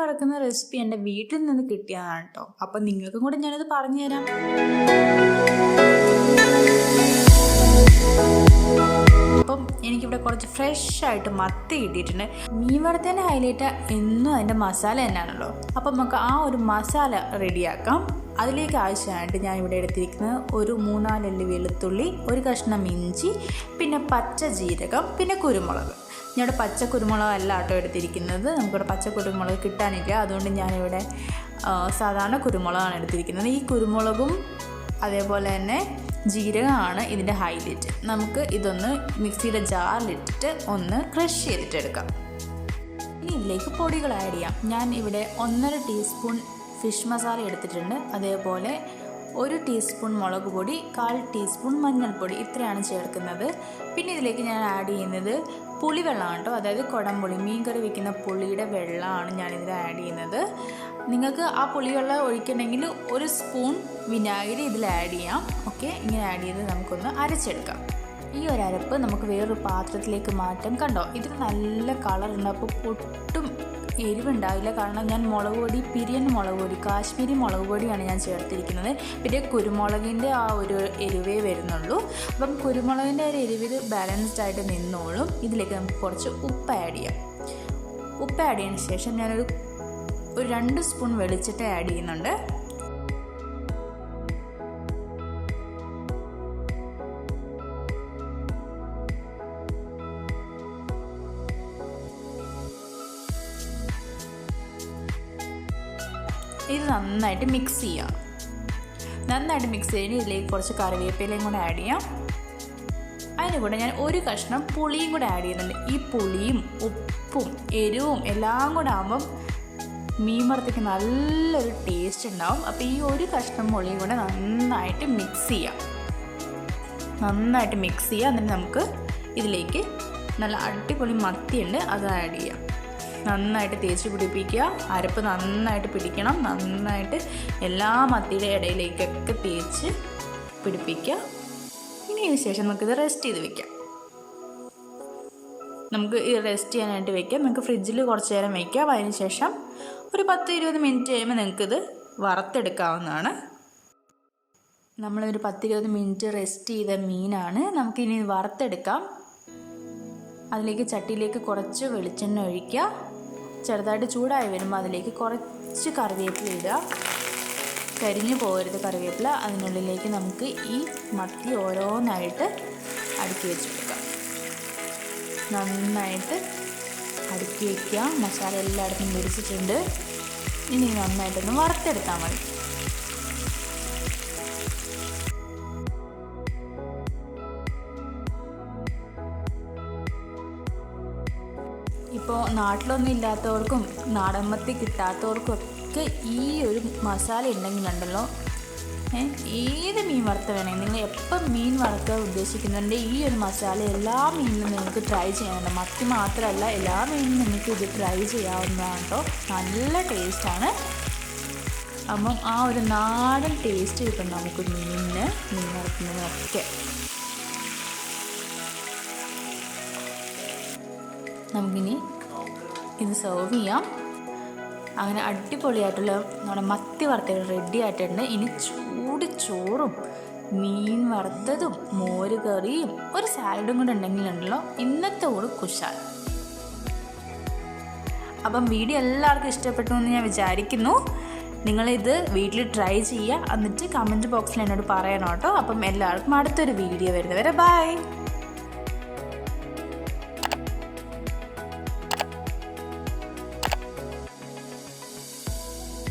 വറക്കുന്ന recipe എന്റെ വീട്ടിൽ നിന്ന് കിട്ടിയതാണ് കേട്ടോ അപ്പം നിങ്ങൾക്കും കൂടെ ഞാനത് പറഞ്ഞുതരാം. അപ്പം എനിക്കിവിടെ കുറച്ച് ഫ്രഷ് ആയിട്ട് മത്തി കിട്ടിയിട്ടുണ്ട്. മീൻ വറുത്തേന്റെ ഹൈലൈറ്റ് എന്നും അതിന്റെ മസാല തന്നെയാണല്ലോ. അപ്പം നമുക്ക് ആ ഒരു മസാല റെഡിയാക്കാം അതിലേക്ക് ആവശ്യമായിട്ട് ഞാൻ ഇവിടെ എടുത്തിരിക്കുന്നത് ഒരു മൂന്നാലല്ലി വെളുത്തുള്ളി ഒരു കഷ്ണം ഇഞ്ചി പിന്നെ പച്ച ജീരകം പിന്നെ കുരുമുളക്. ഞാനിവിടെ പച്ച കുരുമുളക് അല്ല കേട്ടോ എടുത്തിരിക്കുന്നത്. നമുക്കിവിടെ പച്ച കുരുമുളക് കിട്ടാനില്ല. അതുകൊണ്ട് ഞാനിവിടെ സാധാരണ കുരുമുളകാണ് എടുത്തിരിക്കുന്നത്. ഈ കുരുമുളകും അതേപോലെ തന്നെ ജീരകമാണ് ഇതിന്റെ ഹൈലൈറ്റ്. നമുക്ക് ഇതൊന്ന് മിക്സിയുടെ ജാറിലിട്ടിട്ട് ഒന്ന് ക്രഷ് ചെയ്തിട്ട് എടുക്കാം. ഇനി ഇതിലേക്ക് പൊടികൾ ആഡ് ചെയ്യാം. ഞാൻ ഇവിടെ ഒന്നര ടീസ്പൂൺ ഫിഷ് മസാല എടുത്തിട്ടുണ്ട്. അതേപോലെ ഒരു ടീസ്പൂൺ മുളക് പൊടി കാൽ ടീസ്പൂൺ മഞ്ഞൾപ്പൊടി ഇത്രയാണ് ചേർക്കുന്നത്. പിന്നെ ഇതിലേക്ക് ഞാൻ ആഡ് ചെയ്യുന്നത് പുളിവെള്ളമാണ് കേട്ടോ. അതായത് കുടംപുളി മീൻ കറി വെക്കുന്ന പുളിയുടെ വെള്ളമാണ് ഞാനിതിൽ ആഡ് ചെയ്യുന്നത്. നിങ്ങൾക്ക് ആ പുളിവെള്ളം ഒഴിക്കണമെങ്കിൽ ഒരു സ്പൂൺ വിനാഗിരി ഇതിൽ ആഡ് ചെയ്യാം. ഓക്കെ ഇങ്ങനെ ആഡ് ചെയ്ത് നമുക്കൊന്ന് അരച്ചെടുക്കാം. ഈ ഒരു അരപ്പ് നമുക്ക് വേറൊരു പാത്രത്തിലേക്ക് മാറ്റാം. കണ്ടോ? ഇതിന് നല്ല കളർ ഉണ്ട്. അപ്പോൾ ഒട്ടും എരിവുണ്ടാവില്ല കാരണം ഞാൻ മുളക് പൊടി പിരിയൻ മുളക് പൊടി കാശ്മീരി മുളക് പൊടിയാണ് ഞാൻ ചേർത്തിരിക്കുന്നത്. പിന്നെ കുരുമുളകിന്റെ ആ ഒരു എരിവേ വരുന്നുള്ളൂ. അപ്പം കുരുമുളകിന്റെ ഒരു എരിവിൽ ബാലൻസ്ഡ് ആയിട്ട് നിന്നോളും. ഇതിലേക്ക് നമുക്ക് കുറച്ച് ഉപ്പ് ആഡ് ചെയ്യാം. ഉപ്പ് ആഡ് ചെയ്തതിന് ശേഷം ഞാനൊരു ഒരു രണ്ട് സ്പൂൺ വെളിച്ചിട്ട് ആഡ് ചെയ്യുന്നുണ്ട്. ഇത് നന്നായിട്ട് മിക്സ് ചെയ്യാം. നന്നായിട്ട് മിക്സ് ചെയ്ത് ഇതിലേക്ക് കുറച്ച് കറിവേപ്പിലയും കൂടെ ആഡ് ചെയ്യാം. അതിന് കൂടെ ഞാൻ ഒരു കഷ്ണം പുളിയും കൂടെ ആഡ് ചെയ്യുന്നുണ്ട്. ഈ പുളിയും ഉപ്പും എരിവും എല്ലാം കൂടെ ആകുമ്പം മീൻ വറുത്തേക്ക് നല്ലൊരു ടേസ്റ്റ് ഉണ്ടാവും. അപ്പോൾ ഈ ഒരു കഷ്ണം പുളിയും കൂടെ നന്നായിട്ട് മിക്സ് ചെയ്യാം. നന്നായിട്ട് മിക്സ് ചെയ്യാം. എന്നിട്ട് നമുക്ക് ഇതിലേക്ക് നല്ല അടിപൊളി മത്തിയുണ്ട് അത് ആഡ് ചെയ്യാം. നന്നായിട്ട് തേച്ച് പിടിപ്പിക്കുക. അരപ്പ് നന്നായിട്ട് പിടിക്കണം. നന്നായിട്ട് എല്ലാ മത്തിയുടെ ഇടയിലേക്കൊക്കെ തേച്ച് പിടിപ്പിക്കുക. ഇനി ഇതിന് ശേഷം നമുക്കിത് റെസ്റ്റ് ചെയ്ത് വെക്കാം. നമുക്ക് ഇത് റെസ്റ്റ് ചെയ്യാനായിട്ട് വെക്കാം. നമുക്ക് ഫ്രിഡ്ജിൽ കുറച്ച് നേരം വയ്ക്കാം അതിന് ശേഷം ഒരു പത്ത് ഇരുപത് മിനിറ്റ് കഴിയുമ്പോൾ നിങ്ങൾക്കിത് വറുത്തെടുക്കാവുന്നതാണ്. നമ്മളൊരു പത്തിരുപത് മിനിറ്റ് റെസ്റ്റ് ചെയ്ത മീനാണ്. നമുക്കിനി വറുത്തെടുക്കാം. അതിലേക്ക് ചട്ടിയിലേക്ക് കുറച്ച് വെളിച്ചെണ്ണ ഒഴിക്കുക. ചെറുതായിട്ട് ചൂടായി വരുമ്പോൾ അതിലേക്ക് കുറച്ച് കറിവേപ്പില ഇടുക. കരിഞ്ഞു പോകരുത് കറിവേപ്പില. അതിനുള്ളിലേക്ക് നമുക്ക് ഈ മത്തി ഓരോന്നായിട്ട് അടുക്കി വെച്ച് കൊടുക്കാം നന്നായിട്ട് അടുക്കി വയ്ക്കുക മസാല എല്ലായിടത്തും പിടിച്ചിട്ടുണ്ട് ഇനി നന്നായിട്ടൊന്ന് വറുത്തെടുത്താൽ മതി. ഇപ്പോൾ നാട്ടിലൊന്നും ഇല്ലാത്തവർക്കും നാടൻ മത്തി കിട്ടാത്തവർക്കും ഒക്കെ ഈ ഒരു മസാല ഉണ്ടെങ്കിൽ ഉണ്ടല്ലോ. ഏത് മീൻ വറുത്ത വേണേ? നിങ്ങൾ എപ്പം മീൻ വറുക്കാൻ ഉദ്ദേശിക്കുന്നുണ്ട്? ഈ ഒരു മസാല എല്ലാ മീനിലും നിങ്ങൾക്ക് ട്രൈ ചെയ്യാനുണ്ട്. മത്തി മാത്രമല്ല എല്ലാ മീനിലും നിങ്ങൾക്ക് ഇത് ട്രൈ ചെയ്യാവുന്നതാണ് കേട്ടോ നല്ല ടേസ്റ്റാണ് അപ്പം ആ ഒരു നാടൻ ടേസ്റ്റ് കിട്ടും നമുക്ക് മീനിന് മീൻ വറുക്കുന്നതിനൊക്കെ. നമുക്കിനി ഇത് സെർവ് ചെയ്യാം. അങ്ങനെ അടിപൊളിയായിട്ടുള്ള നമ്മുടെ മത്തി വറുത്തത് റെഡി ആയിട്ടുണ്ട്. ഇനി ചൂട് ചോറും മീൻ വറുത്തതും മോര് കറിയും ഒരു സാലഡും കൂടെ ഉണ്ടെങ്കിലുണ്ടല്ലോ ഇന്നത്തെ കൂടെ കുശാൽ. അപ്പം വീഡിയോ എല്ലാവർക്കും ഇഷ്ടപ്പെട്ടു എന്ന് ഞാൻ വിചാരിക്കുന്നു. നിങ്ങളിത് വീട്ടിൽ ട്രൈ ചെയ്യുക. എന്നിട്ട് കമന്റ് ബോക്സിൽ എന്നോട് പറയണം കേട്ടോ. അപ്പം എല്ലാവർക്കും അടുത്തൊരു വീഡിയോ വരുന്നവരെ ബൈ